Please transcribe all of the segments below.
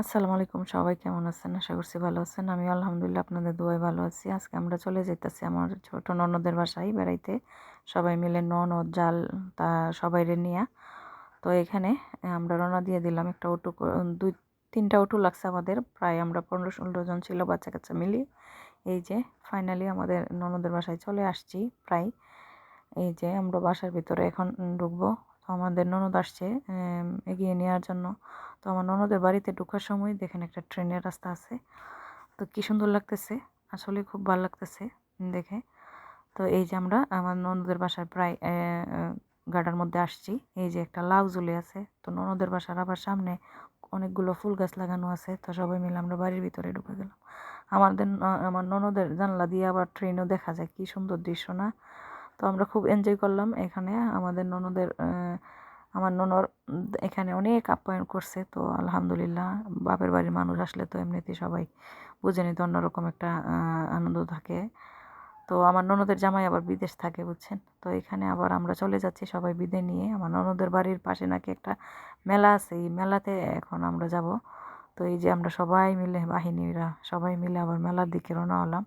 আসসালামু আলাইকুম, সবাই কেমন আছেন? আশা করছি ভালো আছেন। আমি আলহামদুলিল্লাহ আপনাদের দুয়ায় ভালো আছি। আজকে আমরা চলে যেতেছি আমার ছোট ননদের বাসায় বেড়াইতে। সবাই মিলে ননদ, জাল, তা সবাই রে নিয়ে। তো এখানে আমরা রওনা দিয়ে দিলাম একটা অটো দুই, তিনটা অটো লাগছে আমাদের। প্রায় আমরা পনেরো ষোলো জন ছিল বাচ্চা কাচ্চা মিলিয়ে এই যে ফাইনালি আমাদের ননদের বাসায় চলে আসছি, প্রায়। এই যে আমরা বাসার ভিতরে এখন ঢুকবো। আমাদের ননদ আসছে এগিয়ে নেওয়ার জন্য। তো আমার ননদের বাড়িতে ঢোকার সময় দেখেন একটা ট্রেনের রাস্তা আছে। তো কী সুন্দর লাগতেছে, আসলে খুব ভালো লাগতেছে দেখে। তো এই যে আমরা, আমার ননদের বাসার প্রায় গাডার মধ্যে আসছি। এই যে একটা লাউ ঝুলে আছে, তো ননদের বাসার আবার সামনে অনেকগুলো ফুল গাছ লাগানো আছে। তো সবাই মিলে আমরা বাড়ির ভিতরে ঢুকে গেলাম। আমাদের আমার ননদের জানলা দিয়ে আবার ট্রেনও দেখা যায়। কি সুন্দর দৃশ্য না? তো আমরা খুব এনজয় করলাম এখানে। আমাদের ননদের আমার ননর এখানে অনেক আপ্যায়ন করছে, তো আলহামদুলিল্লাহ। বাপের বাড়ির মানুষ আসলে তো এমনিতেই সবাই বুঝে নিতে অন্যরকম একটা আনন্দ থাকে। তো আমার ননদের জামাই আবার বিদেশ থাকে, বুঝছেন? তো এখানে আবার আমরা চলে যাচ্ছি সবাই বিদে নিয়ে। আমার ননদের বাড়ির পাশে নাকি একটা মেলা আছে, এই মেলাতে এখন আমরা যাব। তো এই যে আমরা সবাই মিলে, বাহিনীরা সবাই মিলে আবার মেলার দিকে রওনা হলাম।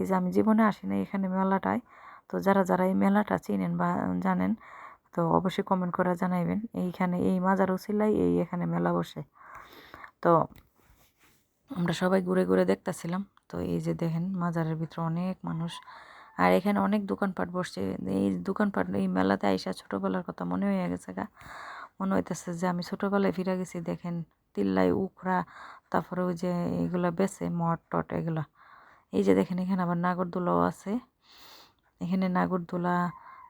এই যে আমি জীবনে আসি না এখানে মেলাটায় তো যারা যারা এই মেলাটা চিনেন বা জানেন, তো অবশ্যই কমেন্ট করে জানাইবেন। এইখানে এই মাজার উচিলাই এই এখানে মেলা বসে। তো আমরা সবাই ঘুরে ঘুরে দেখতেছিলাম। তো এই যে দেখেন, মাজারের ভিতরে অনেক মানুষ। আর এখানে অনেক দোকানপাট বসছে। এই দোকানপাট, এই মেলাতে আইসা ছোটোবেলার কথা মনে হয়ে গেছে গা। মনে হইতেছে যে আমি ছোটোবেলায় ফিরে গেছি, দেখেন, তিল্লাই, উখরা, তারপরে ওই যে এইগুলা বেছে মট টট এগুলা। এই যে দেখেন, এখানে আবার নাগরদোলাও আছে। এখানে নাগরদোলা,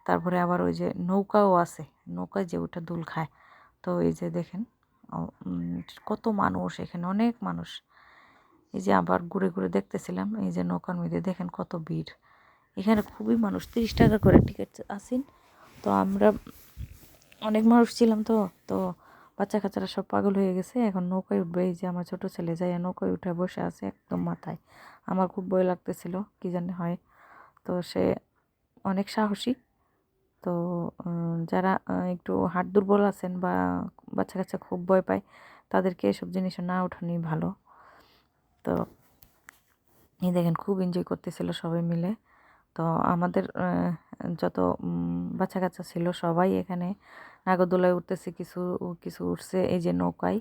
তারপরে আবার ওই যে নৌকাও আছে নৌকায় যে ওটা দুল খায়। তো এই যে দেখেন কত মানুষ এখানে, অনেক মানুষ। এই যে আবার ঘুরে ঘুরে দেখতেছিলাম, এই যে নৌকার মধ্যে দেখেন কত ভিড়। এখানে খুবই মানুষ, তিরিশ টাকা করে টিকিট আসেন তো আমরা, অনেক মানুষ ছিলাম তো তো বাচ্চা কাচ্চারা সব পাগল হয়ে গেছে। এখন নৌকায় উঠবে, এই যে আমার ছোটো ছেলে যাই নৌকায় উঠে বসে আছে একদম মাথায়। আমার খুব ভয় লাগতেছিল, কী জানি হয়। তো সে অনেক সাহসী। তো যারা একটু হাট দুর্বল আছেন বা বাচ্চা কাচ্চা খুব ভয় পায়, তাদেরকে এসব জিনিস না ওঠানি ভালো। তো, এই দেখেন খুব এনজয় করতেছিল সবাই মিলে। তো, আমাদের যত বাচ্চা কাচ্চা ছিল সবাই এখানে নাগরদোলায় উঠতেছে, কিছু কিছু উঠছে, এই যে নৌকায়।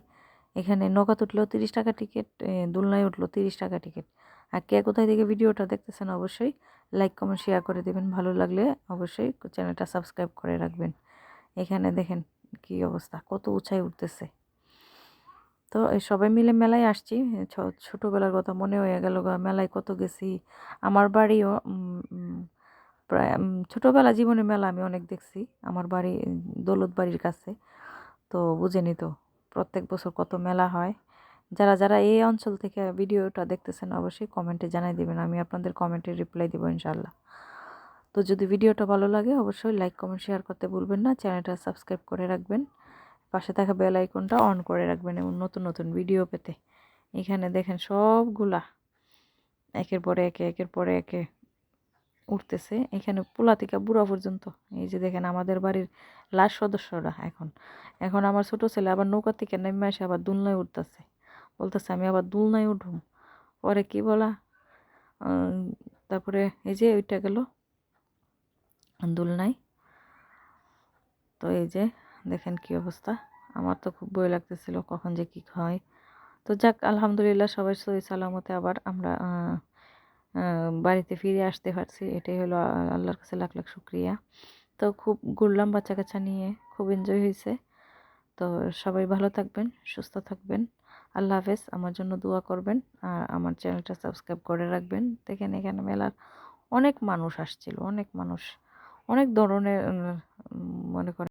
এখানে নৌকা উঠলেও তিরিশ টাকা টিকিট দোলনায় উঠল তিরিশ টাকা টিকিট আর কে কোথায় থেকে ভিডিওটা দেখতেছেন অবশ্যই লাইক কমেন্ট শেয়ার করে দেবেন। ভালো লাগলে অবশ্যই চ্যানেলটা সাবস্ক্রাইব করে রাখবেন। এখানে দেখেন কি অবস্থা, কত উঁচাই উঠতেছে। তো এই সবাই মিলে মেলায় আসছি। ছোটোবেলার কথা মনে হয়ে গেল মেলায় কত গেছি। আমার বাড়িও প্রায় ছোটোবেলা জীবনে মেলা আমি অনেক দেখছি। আমার বাড়ি, দৌলত বাড়ির কাছে। তো বুঝেনি তো, প্রত্যেক বছর কত মেলা হয়। যারা যারা এই অঞ্চল থেকে ভিডিওটা দেখতেছেন, অবশ্যই কমেন্টে জানাই দেবেন। আমি আপনাদের কমেন্টে রিপ্লাই দেবো ইনশাল্লাহ তো যদি ভিডিওটা ভালো লাগে, অবশ্যই লাইক কমেন্ট শেয়ার করতে ভুলবেন না। চ্যানেলটা সাবস্ক্রাইব করে রাখবেন। পাশে থাকা বেল আইকনটা অন করে রাখবেন এবং নতুন নতুন ভিডিও পেতে। এখানে দেখেন সবগুলা একের পরে একে, একের পরে একে উঠতেছে। এখানে পোলা থেকে বুড়া পর্যন্ত। এই যে দেখেন আমাদের বাড়ির লাশ সদস্যরা এখন। এখন আমার ছোট ছেলে আবার নৌকা থেকে নেমে আসে আবার দুলনায় উঠতেছে। বলতেছে, আমি আবার দুলনায় উঠুম পরে কি বলা? তারপরে এই যে ওইটা গেল দুলনায়। তো এই যে দেখেন কি অবস্থা। আমার তো খুব বই লাগতেছিল কখন যে কী হয়। তো যাক, আলহামদুলিল্লাহ সবাই সহি সালামতে আবার আমরা বাড়িতে ফিরে আসতে পারছি। এটাই হলো আল্লাহর কাছে লাখ লাখ শুক্রিয়া। তো খুব ঘুরলাম বাচ্চা কাচ্চা নিয়ে, খুব এনজয় হয়েছে তো সবাই ভালো থাকবেন, সুস্থ থাকবেন। আল্লাহ হাফেজ, আমার জন্য দোয়া করবেন আর আমার চ্যানেলটা সাবস্ক্রাইব করে রাখবেন। দেখেন, এখানে মেলার অনেক মানুষ আসছিল, অনেক মানুষ, অনেক ধরনের মনে করেন